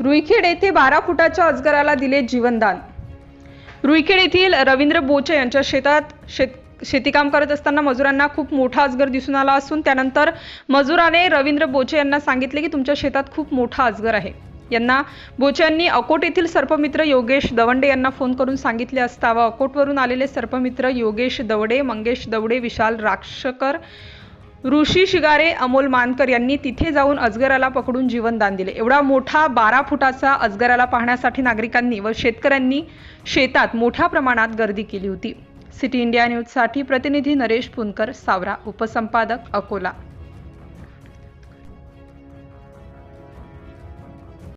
रुईखेड येथे बारा फुटाच्या अजगराला दिले जीवनदान. रुईखेड येथील रवींद्र बोचे यांच्या शेतात शेत शेतीकाम करत असताना मजुरांना खूप मोठा अजगर दिसून आला असून त्यानंतर मजुराने रवींद्र बोचे यांना सांगितले की तुमच्या शेतात खूप मोठा अजगर आहे. यांना बोचे यांनी अकोट येथील सर्पमित्र योगेश दवंडे यांना फोन करून सांगितले असता व अकोटवरून आलेले सर्पमित्र योगेश दवडे मंगेश दवडे विशाल राक्षकर ऋषी शिगारे अमोल मानकर यांनी तिथे जाऊन अजगराला पकडून जीवनदान दिले. एवढा मोठा बारा फुटाचा अजगराला पाहण्यासाठी नागरिकांनी व शेतकऱ्यांनी शेतात मोठ्या प्रमाणात गर्दी केली होती. सिटी इंडिया न्यूजसाठी प्रतिनिधी नरेश पुनकर सावरा उपसंपादक अकोला.